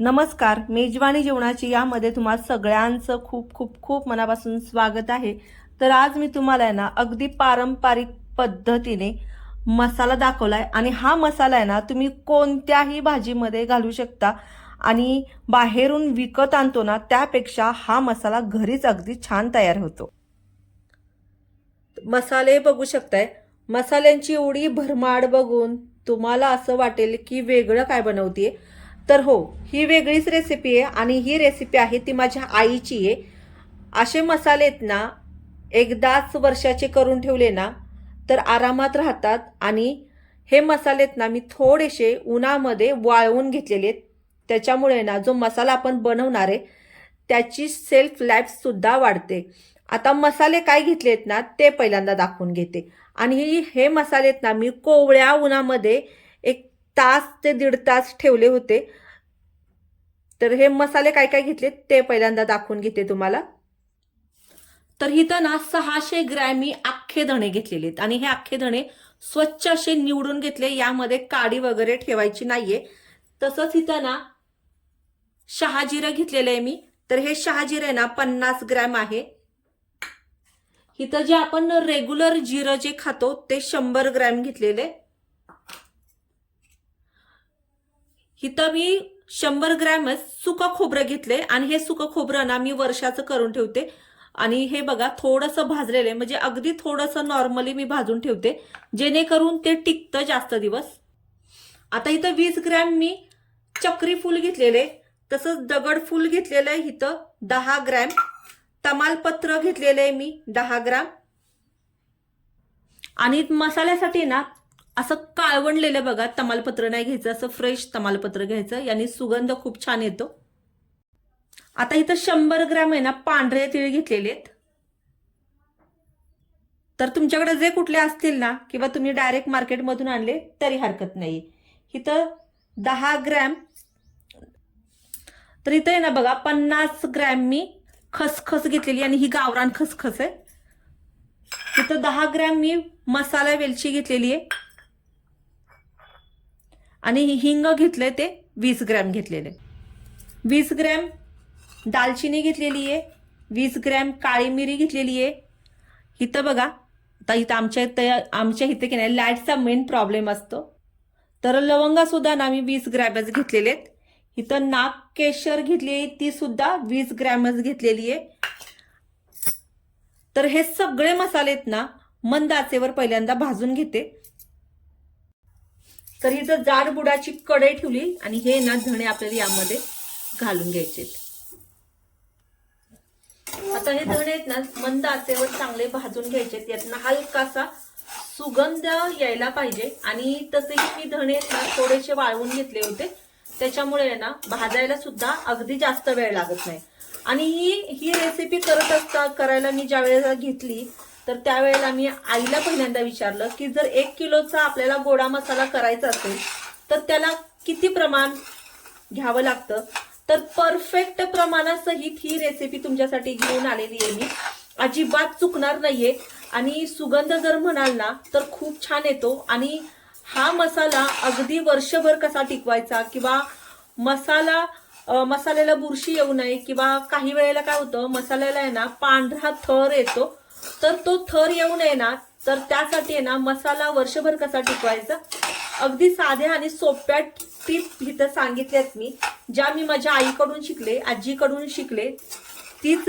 नमस्कार मेजवानी जेवणाची यामध्ये तुम्हाला सगळ्यांचं खूप खूप खूप मनापासून स्वागत आहे. तर आज मी तुम्हाला आहे ना अगदी पारंपरिक पद्धतीने मसाला दाखवलाय. आणि हा मसाला आहे ना तुम्ही कोणत्याही भाजीमध्ये घालू शकता. आणि बाहेरून विकत आणतो ना त्यापेक्षा हा मसाला घरीच अगदी छान तयार होतो. मसाले बघू शकताय. मसाल्यांची एवढी भरमाड बघून तुम्हाला असं वाटेल की वेगळं काय बनवतीये. तर हो ही वेगळीच रेसिपी आहे आणि ही रेसिपी आहे ती माझ्या आईची आहे. असे मसाले आहेत ना एकदाच वर्षाचे करून ठेवले ना तर आरामात राहतात आणि हे मसाले आहेत ना मी थोडेसे उन्हामध्ये वाळवून घेतलेले आहेत. त्याच्यामुळे ना जो मसाला आपण बनवणार आहे त्याची सेल्फ लाईफसुद्धा वाढते. आता मसाले काय घेतले आहेत ना ते पहिल्यांदा दाखवून घेते. आणि हे मसाले आहेत ना मी कोवळ्या उन्हामध्ये एक तास ते दीड तास ठेवले होते. तर हे मसाले काय काय घेतले ते पहिल्यांदा दाखवून घेते तुम्हाला. तर इथं ना सहाशे ग्रॅम मी अख्खे धणे घेतलेले आहेत आणि हे अख्खे धणे स्वच्छ असे निवडून घेतले यामध्ये काडी वगैरे ठेवायची नाहीये. तसंच इथं ना शहाजिरं घेतलेलं आहे मी. तर हे शहाजिरं आहे ना पन्नास ग्रॅम आहे. इथं जे आपण रेग्युलर जिरं जे खातो ते शंभर ग्रॅम घेतलेले. इथं मी शंभर ग्रॅमच सुकं खोबरं घेतले आणि हे सुकं खोबरं ना मी वर्षाचं करून ठेवते. आणि हे बघा थोडंसं भाजलेलं आहे. म्हणजे अगदी थोडंसं नॉर्मली मी भाजून ठेवते. जेणेकरून ते टिकतं जास्त दिवस. आता इथं वीस ग्रॅम मी चक्री फूल घेतलेले. तसंच दगड फूल घेतलेलं आहे इथं दहा ग्रॅम. तमालपत्र घेतलेलं आहे मी दहा ग्रॅम. आणि मसाल्यासाठी ना असं काळवणलेलं बघा तमालपत्र नाही घ्यायचं असं फ्रेश तमालपत्र घ्यायचं. याने सुगंध खूप छान येतो. आता इथं शंभर ग्रॅम आहे ना पांढरे तिळ घेतलेले आहेत. तर तुमच्याकडे जे कुठले असतील ना किंवा तुम्ही डायरेक्ट मार्केटमधून आणले तरी हरकत नाही. इथं दहा ग्रॅम तर इथं आहे ना बघा पन्नास ग्रॅम मी खसखस घेतलेली आणि ही गावरान खसखस आहे. इथं दहा ग्रॅम मी मसाला वेलची घेतलेली आहे. आणि हिंग घेतलंय ते वीस ग्रॅम घेतलेले. वीस ग्रॅम दालचिनी घेतलेली आहे. वीस ग्रॅम काळी मिरी घेतलेली आहे. इथं बघा आता इथं आमच्या इथं आमच्या इथे की नाही लाईटचा मेन प्रॉब्लेम असतो. तर लवंगासुद्धा ना मी वीस ग्रॅमच घेतलेले आहेत. इथं नाग केशर घेतली आहे ती सुद्धा वीस ग्रॅमच घेतलेली आहे. तर हे सगळे मसाले आहेत ना मंद आचेवर पहिल्यांदा भाजून घेते. तर इथं जाड बुडाची कढई ठेवली आणि हे ना धणे आपल्याला यामध्ये घालून घ्यायचे आता हे धणे आहेत ना मंद आचेवर चांगले भाजून घ्यायचे यातनं हलकासा सुगंध यायला पाहिजे. आणि तसेही मी धणे आहेत ना थोडेसे वाळवून घेतले होते. त्याच्यामुळे ना भाजायला सुद्धा अगदी जास्त वेळ लागत नाही. आणि ही ही रेसिपी करत असता करायला मी ज्या वेळेला घेतली तर त्यावेळेला मी आईला पहिल्यांदा विचारलं की जर एक किलोचा आपल्याला गोडा मसाला करायचा असेल तर त्याला किती प्रमाण घ्यावं लागतं? तर परफेक्ट प्रमाणासहित ही रेसिपी तुमच्यासाठी घेऊन आलेली आहे मी. अजिबात चुकणार नाहीये. आणि सुगंध जर म्हणाल ना तर खूप छान येतो. आणि हा मसाला अगदी वर्षभर कसा टिकवायचा किंवा मसाला मसाल्याला बुरशी येऊ नये किंवा काही वेळेला काय होतं मसाल्याला आहे ना पांढरा थर येतो. तर तो थर येऊ नये ना तर त्यासाठी आहे ना मसाला वर्षभर कसा टिकवायचा? अगदी साध्या आणि सोप्या टीप इथं सांगितल्यात मी. ज्या मी माझ्या आईकडून शिकले आजीकडून शिकले तीच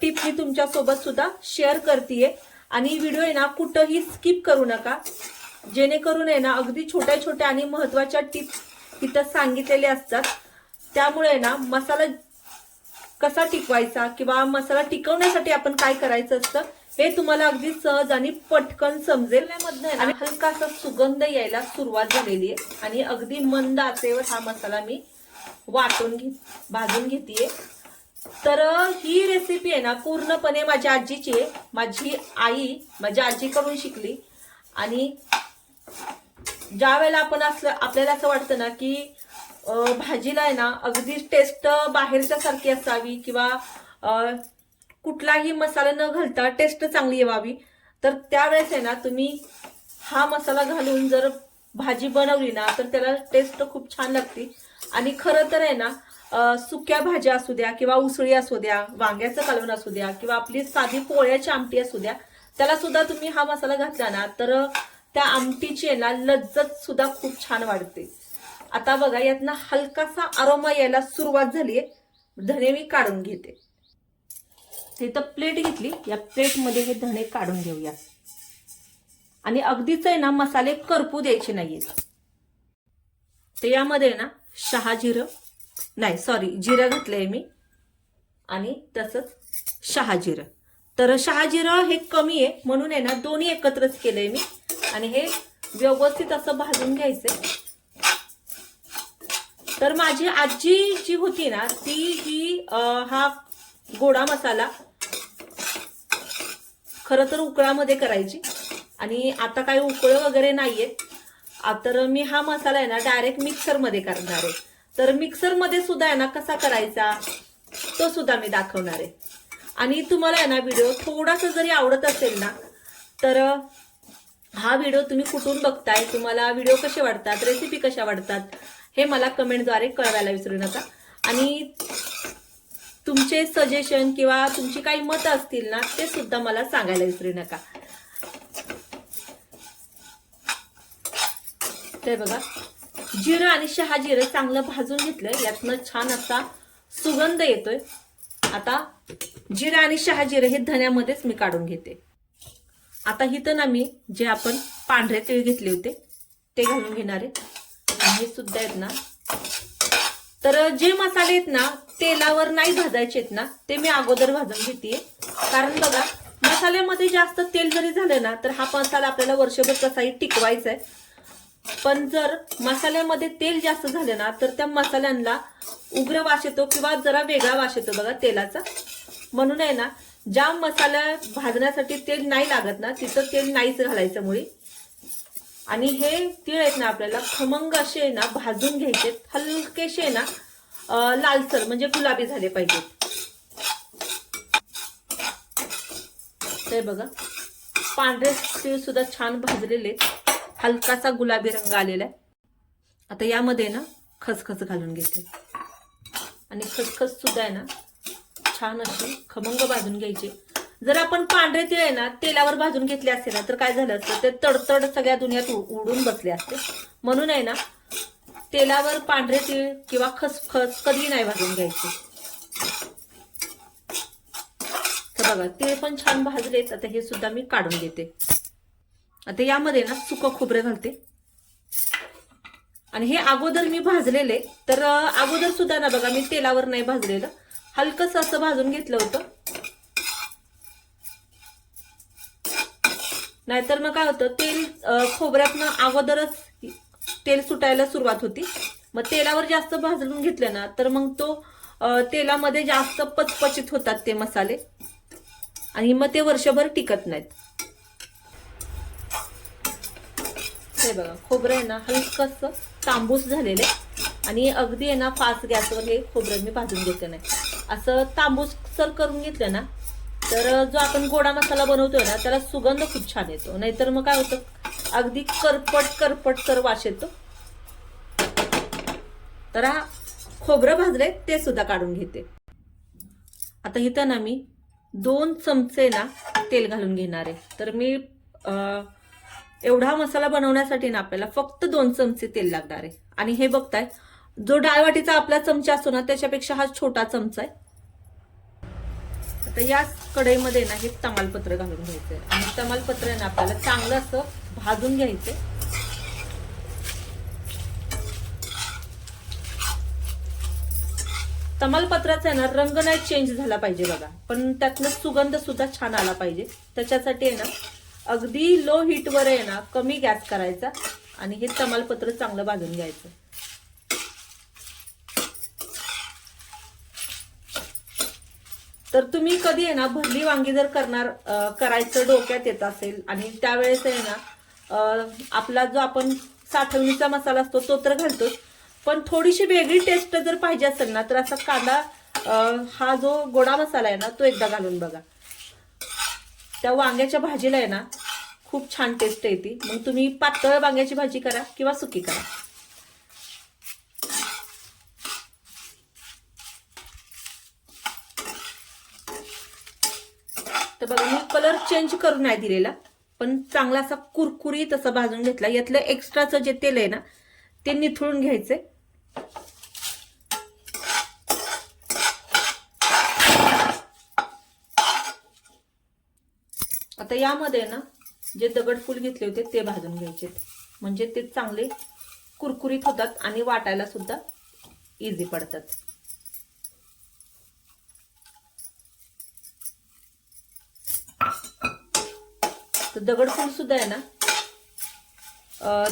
टीप मी तुमच्यासोबत सुद्धा शेअर करते आणि व्हिडिओ आहे ना कुठंही स्किप करू नका. जेणेकरून आहे ना अगदी छोट्या छोट्या आणि महत्त्वाच्या टिप्स इथं सांगितलेल्या असतात. त्यामुळे ना मसाला कसा टिकवायचा किंवा मसाला टिकवण्यासाठी आपण काय करायचं असतं हे तुम्हाला अगदी सहज आणि पटकन समजेल. आणि हलकासा सुगंध यायला सुरुवात झालेली आहे. आणि अगदी मंद आचेवर हा मसाला मी वाटून घे भाजून घेतेय. तर ही रेसिपी आहे ना पूर्णपणे माझ्या आजीची आहे. माझी आई माझ्या आजीकडून शिकली. आणि ज्या वेळेला आपण असलं आपल्याला असं वाटतं ना की भाजीला आहे ना अगदी टेस्ट बाहेरच्या सारखी असावी किंवा कुठलाही मसाला न घालता टेस्ट चांगली यावी. तर त्यावेळेस आहे ना तुम्ही हा मसाला घालून जर भाजी बनवली ना तर त्याला टेस्ट खूप छान लागते. आणि खरं तर आहे ना सुक्या भाज्या असू द्या किंवा उसळी असू द्या वांग्याचं कालवण असू द्या किंवा आपली साधी पोळ्याची आमटी असू द्या त्याला सुद्धा तुम्ही हा मसाला घातला ना तर त्या आमटीची आहे ना लज्जत सुद्धा खूप छान वाढते. आता बघा यातनं हलकासा अरोमा यायला सुरुवात झालीये. धणे मी काढून घेते. तिथं प्लेट घेतली. या प्लेटमध्ये हे धणे काढून घेऊया. आणि अगदीच आहे ना मसाले करपू द्यायचे नाहीयेत. तर यामध्ये आहे ना शहा जिरं. नाही सॉरी जिरं घातलंय मी. आणि तसंच शहा जिरं. तर शहा जिरं हे कमी आहे. म्हणून आहे ना दोन्ही एकत्रच केलंय मी. आणि हे व्यवस्थित असं भाजून घ्यायचंय. तर माझी आजी जी होती ना ती ही हा गोडा मसाला खरं तर उकळामध्ये करायची आणि आता काही उकळ वगैरे नाहीये. तर मी हा मसाला आहे ना डायरेक्ट मिक्सरमध्ये करणार आहे. तर मिक्सरमध्ये सुद्धा आहे ना कसा करायचा तो सुद्धा मी दाखवणार आहे. आणि तुम्हाला आहे ना व्हिडिओ थोडासा जरी आवडत असेल ना तर हा व्हिडिओ तुम्ही कुठून बघताय तुम्हाला व्हिडिओ कसे वाटतात रेसिपी कशा वाटतात हे मला कमेंटद्वारे कळवायला विसरू नका. आणि तुमचे सजेशन किंवा तुमची काही मतं असतील ना ते सुद्धा मला सांगायला विसरू नका. ते बघा जिरं आणि शहा जिरं चांगलं भाजून घेतलंय. यातनं छान असा सुगंध येतोय. आता जिरं आणि शहा जिरं हे धण्यामध्येच मी काढून घेते. आता इथं ना मी जे आपण पांढरे तीळ घेतले होते ते घालून घेणार आहे. हे सुद्धा आहेत ना. तर जे मसाले आहेत ना तेलावर नाही भाजायचे आहेत ना ते मी अगोदर भाजून घेते कारण बघा मसाल्यामध्ये जास्त तेल जरी झालं ना तर हा मसाला आपल्याला वर्षभर कसाही टिकवायचा आहे पण जर मसाल्यामध्ये तेल जास्त झालं ना तर त्या मसाल्यांना उग्र वास येतो किंवा जरा वेगळा वास येतो बघा तेलाचा. म्हणून आहे ना ज्या मसाला भाजण्यासाठी तेल नाही लागत ना तिथं तेल नाहीच घालायचं मुळी. आणि हे तीळ आहेत ना आपल्याला खमंग असे आहे ना भाजून घ्यायचे हलकेसे आहे ना लालसर म्हणजे गुलाबी झाले पाहिजेत. ते बघा पांढरे तीळ सुद्धा छान भाजलेले हलकासा गुलाबी रंग आलेला आहे. आता यामध्ये ना खसखस घालून घेते. आणि खसखस सुद्धा आहे ना छान अशी खमंग भाजून घ्यायची. जर आपण पांढरे तीळ आहे ना तेलावर भाजून घेतले असते ना तर काय झालं असतं? ते तडतड सगळ्या दुनियात उडून बसले असते. म्हणून आहे ना तेलावर पांढरे तीळ किंवा खसखस कधी नाही भाजून घ्यायचे. तर बघा तीळ पण छान भाजलेत. आता हे सुद्धा मी काढून घेते. आता यामध्ये ना सुकं खोबरं घालते. आणि हे अगोदर मी भाजलेले तर अगोदर सुद्धा ना बघा मी तेलावर नाही भाजलेलं. हलकस असं भाजून घेतलं होतं. नाहीतर मग काय होतं तेल खोबऱ्यातनं अगोदरच तेल सुटायला सुरुवात होती. मग तेलावर जास्त भाजून घेतलं ना तर मग तो तेलामध्ये जास्त पचपचित होतात ते मसाले. आणि मग ते वर्षभर टिकत नाहीत. हे बघा खोबरं आहे ना हलकस तांबूस झालेले आणि अगदी आहे ना फास्ट गॅसवर हे खोबरं मी भाजून घेते नाही. असं तांबूस सर करून घेतलं ना तर जो आपण गोडा मसाला बनवतोय ना त्याला सुगंध खूप छान येतो. नाहीतर मग काय होतं? अगदी करपट करपट सर वास येतो. तर हा खोबरं भाजले ते सुद्धा काढून घेते. आता इथं ना मी दोन चमचे ना तेल घालून घेणार आहे. तर मी एवढा मसाला बनवण्यासाठी ना आपल्याला फक्त दोन चमचे तेल लागणार आहे. आणि हे बघताय जो डाळवाटीचा आपला चमचा असतो ना त्याच्यापेक्षा हा छोटा चमचा आहे. आता या कढईमध्ये ना हे तमालपत्र घालून घ्यायचंय. आणि तमालपत्र आहे ना आपल्याला चांगलं असं भाजून घ्यायचं तमालपत्राचा आहे ना रंग नाही चेंज झाला पाहिजे बघा. पण त्यातनं सुगंध सुद्धा छान आला पाहिजे. त्याच्यासाठी आहे ना अगदी लो हीटवर आहे ना कमी गॅस करायचा. आणि हे तमालपत्र चांगलं भाजून घ्यायचं. तर तुम्ही कधी आहे ना भरली वांगी जर करणार करायचं डोक्यात येत असेल आणि त्यावेळेस आहे ना आपला जो आपण साठवणीचा मसाला असतो तो तर घालतोच पण थोडीशी वेगळी टेस्ट जर पाहिजे असेल ना तर असा कांदा हा जो गोडा मसाला आहे ना तो एकदा घालून बघा. त्या वांग्याच्या भाजीला आहे ना खूप छान टेस्ट येते. मग तुम्ही पातळ वांग्याची भाजी करा किंवा सुकी करा. तर बघा मी कलर चेंज करून नाही दिलेला पण चांगला असा कुरकुरीत असं भाजून घेतला. यातलं एक्स्ट्राचं जे तेल आहे ना ते निथळून घ्यायचे आता यामध्ये ना जे दगडफूल घेतले होते ते भाजून घ्यायचे. म्हणजे ते चांगले कुरकुरीत होतात आणि वाटायला सुद्धा इझी पडतात. तर दगडफूल सुद्धा आहे ना?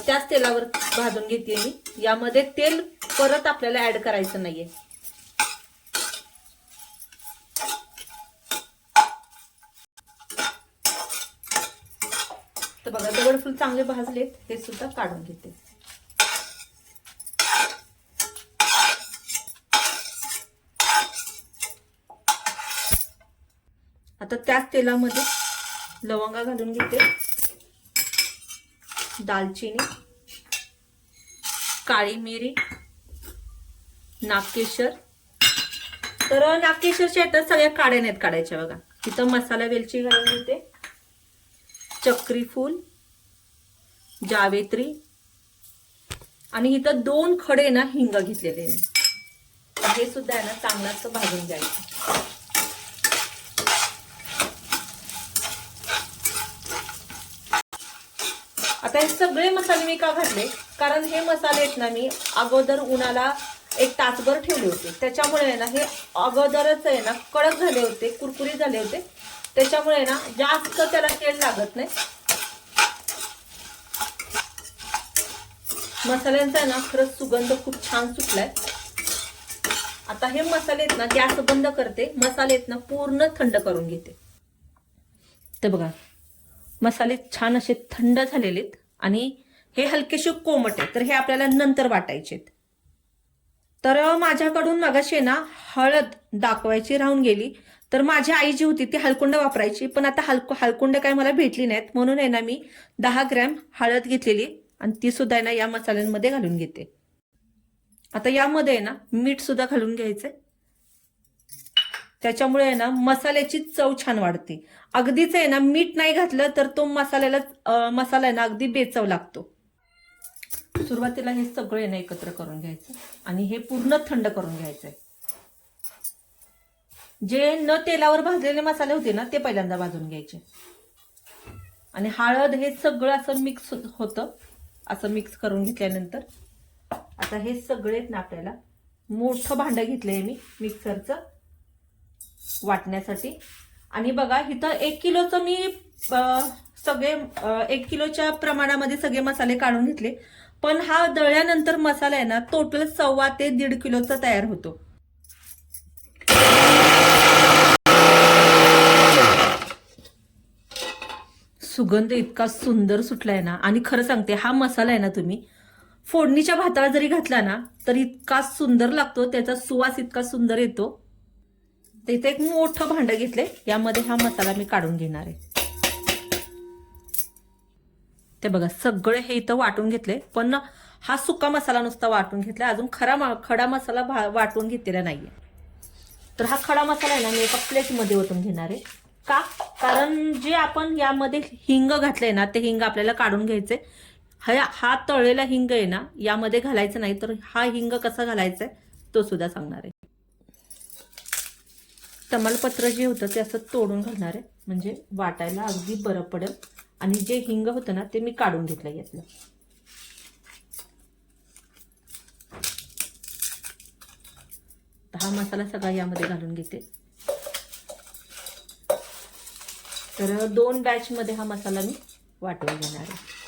त्याच तेलावर भाजून घेते मी. यामध्ये तेल परत आपल्याला ऍड करायचं नाहीये. तर बघा दगडफूल चांगले भाजलेत. ते सुद्धा काढून घेते. आता त्याच तेलामध्ये लवंगा घालून घेते. दालचिनी काळी मिरी नागकेशर. तर नागकेशरच्या येतात सगळ्या काड्या नाहीत काढायच्या बघा. तिथं मसाला वेलची घालून घेते. चक्रीफूल जावेत्री. आणि इथं दोन खडे ना हिंग घेतलेले. हे सुद्धा आहे ना चांगलाच भाजून द्यायचं आता हे सगळे मसाले मी का घातले? कारण हे मसाले आहेत ना मी अगोदर उन्हाला एक तासभर ठेवले होते. त्याच्यामुळे आहे ना हे अगोदरच आहे ना कडक झाले होते कुरकुरी झाले होते. त्याच्यामुळे आहे ना जास्त त्याला तेल लागत नाही. मसाल्यांचा आहे ना खरंच सुगंध खूप छान सुटलाय. आता हे मसाले आहेत ना गॅस बंद करते. मसाले आहेत ना पूर्ण थंड करून घेते. तर बघा मसाले छान असे थंड झालेले आहेत आणि हे हलकेसे कोमट आहे तर हे आपल्याला नंतर वाटायचे तर माझ्याकडून मगाशी ना हळद दाखवायची राहून गेली. तर माझी आई जी होती ती हलकुंड वापरायची. पण आता हलकु हलकुंड काय मला भेटली नाहीत. म्हणून आहे ना मी दहा ग्रॅम हळद घेतलेली आणि ती सुद्धा आहे ना या मसाल्यांमध्ये घालून घेते. आता यामध्ये आहे ना मीठ सुद्धा घालून घ्यायचंय. त्याच्यामुळे आहे ना मसाल्याची चव छान वाढते. अगदीच आहे ना मीठ नाही घातलं तर तो मसाल्याला मसाला आहे ना अगदी बेचव लागतो. सुरुवातीला हे सगळे ना एकत्र करून घ्यायचं आणि हे पूर्ण थंड करून घ्यायचंय. जे न तेलावर भाजलेले मसाले होते ना ते पहिल्यांदा भाजून घ्यायचे. आणि हळद हे सगळं असं मिक्स होतं असं मिक्स करून घेतल्यानंतर. आता हे सगळेच ना आपल्याला मोठं भांडं घेतलंय मी मिक्सरचं वाटण्यासाठी. आणि बघा इथं एक किलोचं मी सगळे एक किलोच्या प्रमाणामध्ये सगळे मसाले काढून घेतले. पण हा दळल्यानंतर मसाला आहे ना टोटल सव्वा ते दीड किलोचा तयार होतो. सुगंध इतका सुंदर सुटलाय ना आणि खरं सांगते हा मसाला आहे ना तुम्ही फोडणीच्या भाताला जरी घातला ना तर इतका सुंदर लागतो त्याचा सुवास इतका सुंदर येतो. तर इथे एक मोठं भांडं घेतलंय. यामध्ये हा मसाला मी काढून घेणार आहे. ते बघा सगळे हे इथं वाटून घेतले. पण हा सुका मसाला नुसता वाटून घेतला अजून खरा खडा मसाला भा- वाटून घेतलेला नाहीये. तर हा खडा मसाला आहे ना मी एका प्लेटमध्ये ओतून घेणार आहे. का? कारण जे आपण यामध्ये हिंग घातलंय ना ते हिंग आपल्याला काढून घ्यायचे हा हा तळलेला हिंग आहे ना यामध्ये घालायचं नाही. तर हा हिंग कसा घालायचा आहे तो सुद्धा सांगणार आहे. तमालपत्र जे होतं ते असं तोडून घालणार आहे. म्हणजे वाटायला अगदी बरं पडेल. आणि जे हिंग होतं ना ते मी काढून घेतलं यातलं. तर हा मसाला सगळा यामध्ये घालून घेते. तर दोन बॅचमध्ये हा मसाला मी वाटून घेणार आहे.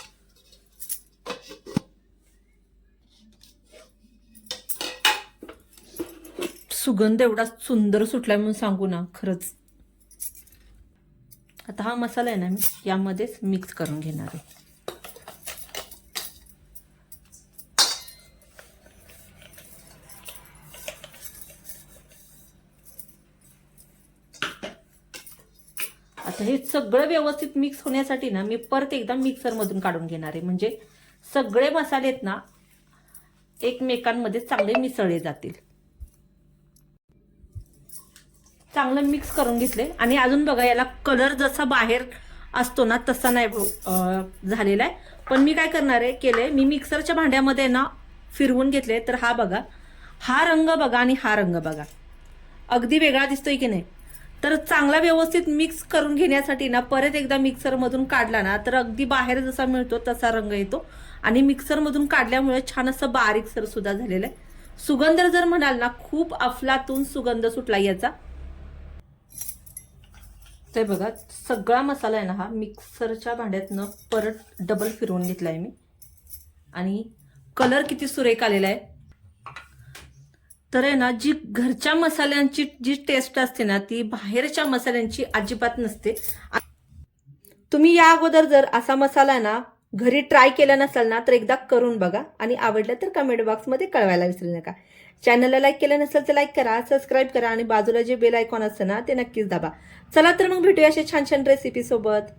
सुगंध एवढा सुंदर सुटलाय म्हणून सांगू ना खरंच. आता हा मसाला आहे ना मी यामध्येच मिक्स करून घेणार आहे. आता हे सगळं व्यवस्थित मिक्स होण्यासाठी ना मी परत एकदा मिक्सरमधून काढून घेणार आहे. म्हणजे सगळे मसाले आहेत ना एकमेकांमध्ये चांगले मिसळले जातील. चांगलं मिक्स करून घेतले आणि अजून बघा याला कलर जसा बाहेर असतो ना तसा नाही झालेला आहे. पण मी काय करणार आहे केले मी मिक्सरच्या भांड्यामध्ये ना फिरवून घेतले तर हा बघा हा रंग बघा आणि हा रंग बघा. अगदी वेगळा दिसतोय की नाही? तर चांगला व्यवस्थित मिक्स करून घेण्यासाठी ना परत एकदा मिक्सरमधून काढला ना तर अगदी बाहेर जसा मिळतो तसा रंग येतो. आणि मिक्सरमधून काढल्यामुळे छान असं बारीकसर सुद्धा झालेलं आहे. सुगंध जर म्हणाल ना खूप अफलातून सुगंध सुटला याचा. ते बघा सगळा मसाला आहे ना हा मिक्सरच्या भांड्यातनं परत डबल फिरवून घेतलाय मी. आणि कलर किती सुरेख आलेला आहे. तर आहे ना जी घरच्या मसाल्यांची जी टेस्ट असते ना ती बाहेरच्या मसाल्यांची अजिबात नसते. तुम्ही या अगोदर जर असा मसाला आहे ना घरी ट्राय केला नसाल ना तर एकदा करून बघा आणि आवडलं तर कमेंट बॉक्समध्ये कळवायला विसरू नका. चॅनलला लाईक केलं नसेल तर लाईक करा सबस्क्राईब करा आणि बाजूला जे बेल आयकॉन असतं ना ते नक्कीच दाबा. चला तर मग भेटूया अशा छान छान रेसिपी सोबत.